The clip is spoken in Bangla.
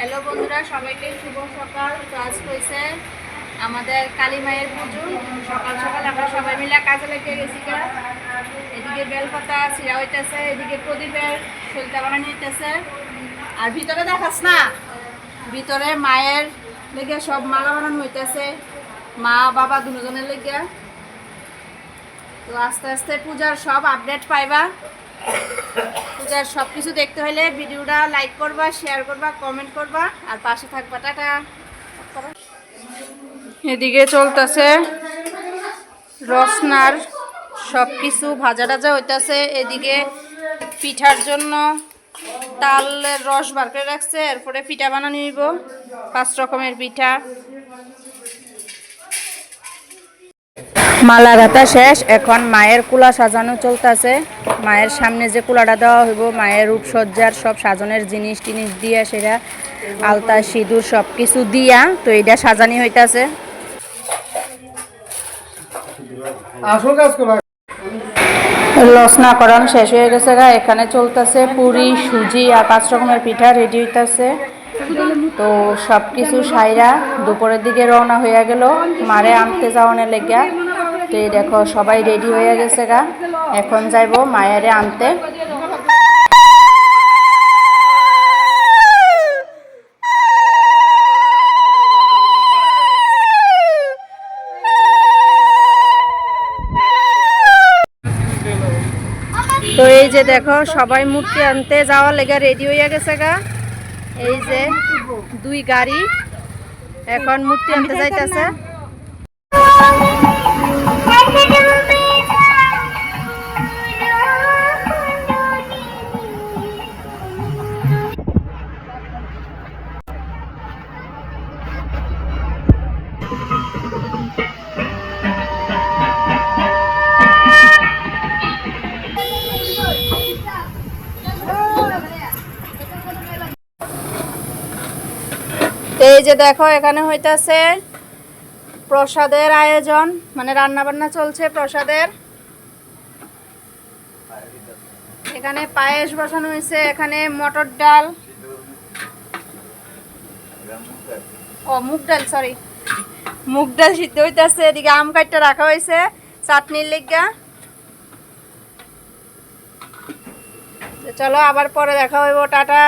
হ্যালো বন্ধুরা, সবাইকে শুভ সকাল। আজ হয়েছে আমাদের কালী মায়ের পুজো। সকাল সকাল আমরা সবাই মিলে কাজে লেগে গেছি। এদিকে বেলপাতা চিরা হইতেছে, এদিকে প্রদীপের সলিতা বানানো হইতেছে। আর ভিতরে দেখাস না, ভিতরে মায়ের লেগে সব মালা বানানো হইতেছে। মা, বাবা দুজনের লেগে। তো আস্তে আস্তে পূজার সব আপডেট পাইবা। পূজার সব কিছু দেখতে হলে ভিডিওটা লাইক করবা শেয়ার করবা কমেন্ট করবা, আর পাশে থাকবা, টাটা। এদিকে চলতেছে রসনার সব কিছু ভাজা টাজা হইতাছে। এদিকে পিঠার জন্য তালের রস বার করে রাখছে, এরপরে পিঠা বানানো নিব পাঁচ রকমের পিঠা। মালা গাঁথা শেষ। এখন মায়ের কুলা সাজানো চলতেছে। মায়ের সামনে যে কুলাটা দেওয়া হইব মায়ের রূপসজ্জার সব সাজানোর জিনিস টিনিস দিয়া সেটা আলতা সিঁদুর সব কিছু দিয়া তো এটা সাজানি হইতাছে। আসল কাজ করা। লসনা করান শেষ হয়ে গেছে গা। এখানে চলতেছে পুরি সুজি আর পাঁচ রকমের পিঠা রেডি হইতাছে। তো সব কিছু সাইরা দুপুরের দিকে রওনা হইয়া গেল। মারে আনতে যাওয়ানের লেগা। তো এই দেখো সবাই রেডি হয়ে গেছে গা। এখন যাইব মায়েরে আনতে। তো এই যে দেখো সবাই মূর্তি আনতে যাওয়ার লেগে রেডি হয়ে গেছে গা। এই যে দুই গাড়ি। এখন মূর্তি আনতে যাইতেছে। এই যে দেখো, এখানে হইতাছে প্রসাদের আয়োজন মানে রান্না বান্না চলছে প্রসাদের। এখানে পায়েস বসানো হয়েছে, এখানে মটর ডাল। ও, মুগ ডাল সরি মুগ ডাল সিদ্ধ হইতাছে, এদিকে আম কাঠটা রাখা হয়েছে, চাটনির লিগা। চলো, আবার পরে দেখা হইব, টাটা।